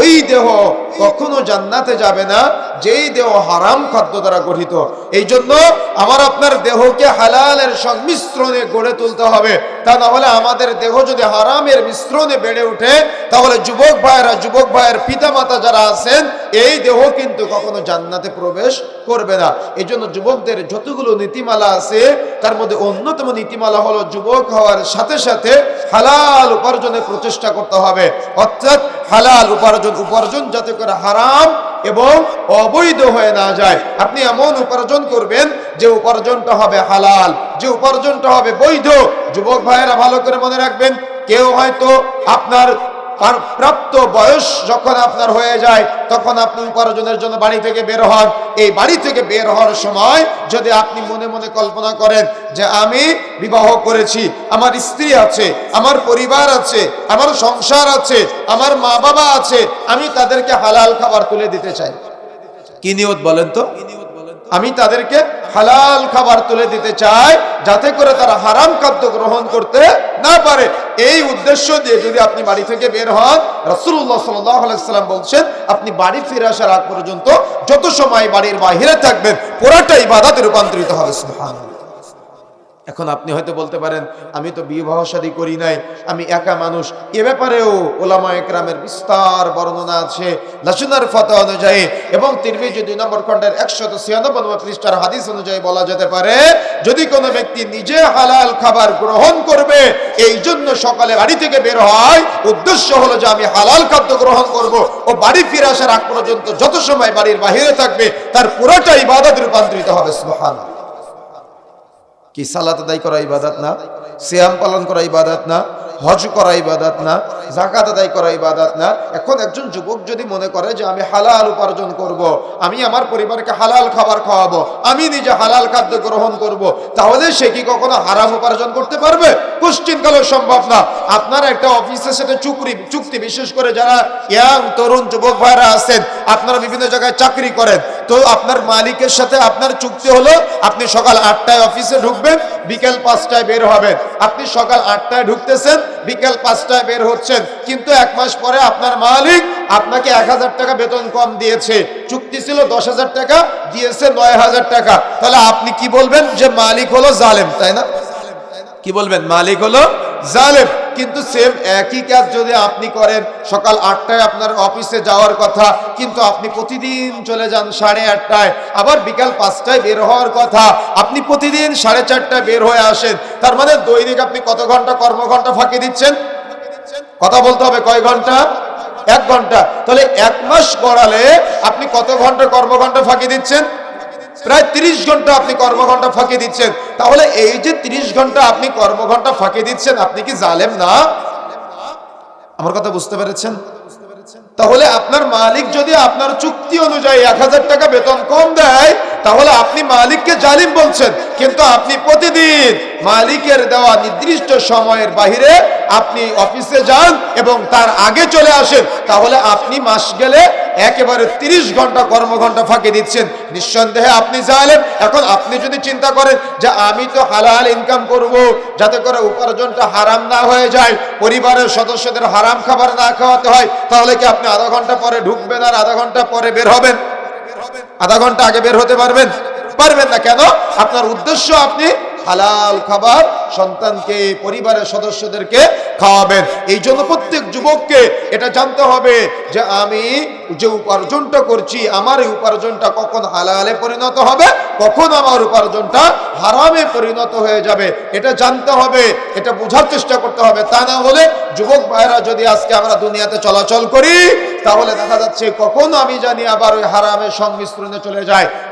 ওই দেহ কখনো জান্নাতে যাবে না, যেই দেহ হারাম খাদ্য দ্বারা গঠিত। এই জন্য আমার আপনার দেহকে হালালের সংমিশ্রণে গড়ে তুলতে হবে। তা না হলে আমাদের দেহ যদি হারামের মিশ্রণে বেড়ে ওঠে, তাহলে যুবক ভাইয়েরা, যুবক ভাইয়ের পিতা মাতা যারা আছেন, এই দেহ কিন্তু কখনো জান্নাতে প্রবেশ করবে না। এই জন্য যুবকদের যতগুলো নীতিমালা আছে, তার মধ্যে অন্যতম নীতিমালা হলো যুবক হওয়ার সাথে সাথে হালাল উপার্জনের প্রচেষ্টা করতে হবে। অর্থাৎ হালাল উপার্জন উপার্জন যাতে করে হারাম এবং অবৈধ হয়ে না যায়। আপনি এমন উপার্জন করবেন যে উপার্জনটা হবে হালাল, যে উপার্জনটা হবে বৈধ। যুবক ভাইয়েরা ভালো করে মনে রাখবেন, কেউ হয়তো আপনার প্রাপ্ত বয়স যখন আপনার হয়ে যায়, তখন আপনি উপার্জনের জন্য বাড়ি থেকে বের হন। এই বাড়ি থেকে বের হওয়ার সময় যদি আপনি মনে মনে কল্পনা করেন যে আমি বিবাহ করেছি, আমার স্ত্রী আছে, আমার পরিবার আছে, আমার সংসার আছে, আমার মা বাবা আছে, আমি তাদেরকে হালাল খাবার তুলে দিতে চাই। কি নিয়ত বলেন তো? আমি তাদেরকে হালাল খাবার তুলে দিতে চাই, যাতে করে তারা হারাম খাদ্য গ্রহণ করতে না পারে। এই উদ্দেশ্য দিয়ে যদি আপনি বাড়ি থেকে বের হন রসুল্লাহ সাল্লাম বলছেন, আপনি বাড়ি ফিরে আসার আগ পর্যন্ত যত সময় বাড়ির বাহিরে থাকবেন, পুরাটাই বাধাতে রূপান্তরিত হবে, সুবহানাল্লাহ। এখন আপনি হয়তো বলতে পারেন, আমি তো বিবাহ শাদী করি নাই, আমি একা মানুষ। এ ব্যাপারেও ওলামা একরামের বিস্তার বর্ণনা আছে লাসুনার ফত অনুযায়ী এবং তিরমিজি দুই নম্বর খণ্ডের একশত ছিয়ানব্বই পৃষ্ঠার হাদিস অনুযায়ী বলা যেতে পারে, যদি কোনো ব্যক্তি নিজে হালাল খাবার গ্রহণ করবে এই জন্য সকালে বাড়ি থেকে বের হয়, উদ্দেশ্য হলো যে আমি হালাল খাদ্য গ্রহণ করব। ও বাড়ি ফিরে আসার আগ পর্যন্ত যত সময় বাড়ির বাহিরে থাকবে, তার পুরোটা ইবাদত রূপান্তরিত হবে, সুবহানাল্লাহ। কি সালাত আদায় করা ইবাদত না সিয়াম পালন করা ইবাদত না হজ করা ইবাদত না জাকাত আদায় করা ইবাদত না এখন একজন যুবক যদি মনে করে যে আমি হালাল উপার্জন করব। আমি আমার পরিবারকে হালাল খাবার খাওয়াবো, আমি নিজে হালাল খাদ্য গ্রহণ করব। তাহলে সে কি কখনো হারাম উপার্জন করতে পারবে কোশ্চিন কালেও সম্ভব না আপনার একটা অফিসের সাথে চুক্তি চুক্তি বিশেষ করে যারা ইয়াং তরুণ যুবক ভাইরা আছেন, আপনারা বিভিন্ন জায়গায় চাকরি করেন তো আপনার মালিকের সাথে আপনার চুক্তি হলো, আপনি সকাল আটটায় অফিসে ঢুকবেন, বিকেল পাঁচটায় বের হবেন। আপনি সকাল আটটায় ঢুকতেছেন, বিকেল পাঁচটায় বের হচ্ছেন। কিন্তু এক মাস পরে আপনার মালিক আপনাকে এক হাজার টাকা বেতন কম দিয়েছে। চুক্তি ছিল দশ হাজার টাকা, দিয়েছে নয় হাজার টাকা। তাহলে আপনি কি বলবেন যে মালিক হলো জালেম, তাই না? কি বলবেন? মালিক হলো জালেম। কিন্তু সেম একই কাজ যদি আপনি করেন, সকাল আটটায় আপনার অফিসে যাওয়ার কথা, কিন্তু আপনি প্রতিদিন চলে যান সাড়ে আটটায়, আবার বিকাল পাঁচটায় বের হওয়ার কথা, আপনি প্রতিদিন সাড়ে চারটায় বের হয়ে আসেন, তার মানে দৈনিক আপনি কত ঘণ্টা কর্মঘন্টা ফাঁকি দিচ্ছেন? কথা বলতে হবে কয় ঘণ্টা? এক ঘণ্টা। তাহলে এক মাস গড়ালে আপনি কত ঘণ্টা কর্মঘন্টা ফাঁকি দিচ্ছেন? প্রায় তিরিশ ঘণ্টা আপনি কর্মঘন্টা ফাঁকি দিচ্ছেন। তাহলে এই যে তিরিশ ঘণ্টা আপনি কর্মঘন্টা ফাঁকি দিচ্ছেন, আপনি কি জালেম না? আমার কথা বুঝতে পেরেছেন? তাহলে আপনার মালিক যদি আপনার চুক্তি অনুযায়ী এক হাজার টাকা বেতন কম দেয় তাহলে আপনি মালিককে জালিম বলছেন, কিন্তু আপনি প্রতিদিন মালিকের দেওয়া নির্দিষ্ট সময়ের বাহিরে আপনি অফিসে যান এবং তার আগে চলে আসেন, তাহলে আপনি মাস গেলে একেবারে তিরিশ ঘণ্টা কর্মঘন্টা ফাঁকে দিচ্ছেন। নিঃসন্দেহে আপনি জানেন এখন আপনি যদি চিন্তা করেন যে আমি তো হালাল ইনকাম করব, যাতে করে উপার্জনটা হারাম না হয়ে যায়, পরিবারের সদস্যদের হারাম খাবার না খাওয়াতে হয়, তাহলে কি আপনি আধা ঘণ্টা পরে ঢুকবেন আর আধা ঘণ্টা পরে বের হবেন? আধা ঘণ্টা আগে বের হতে পারবেন। পারবেন না কেন? আপনার উদ্দেশ্য আপনি হালাল খাবার সন্তানকে পরিবারের সদস্যদেরকে খাওয়াবেন। এই জন্য প্রত্যেক যুবককে এটা জানতে হবে যে আমি যে উপার্জনটা করছি, আমার এই উপার্জনটা কখন হালালে পরিণত হবে, কখন আমার উপার্জনটা হারামে পরিণত হয়ে যাবে। এটা জানতে হবে, এটা বোঝার চেষ্টা করতে হবে। তা না হলে যুবক ভাইরা যদি আজকে আমরা দুনিয়াতে চলাচল করি, তাহলে দেখা যাচ্ছে কখন আমি জানি আবার ওই হারামের সংমিশ্রণে চলে যায়।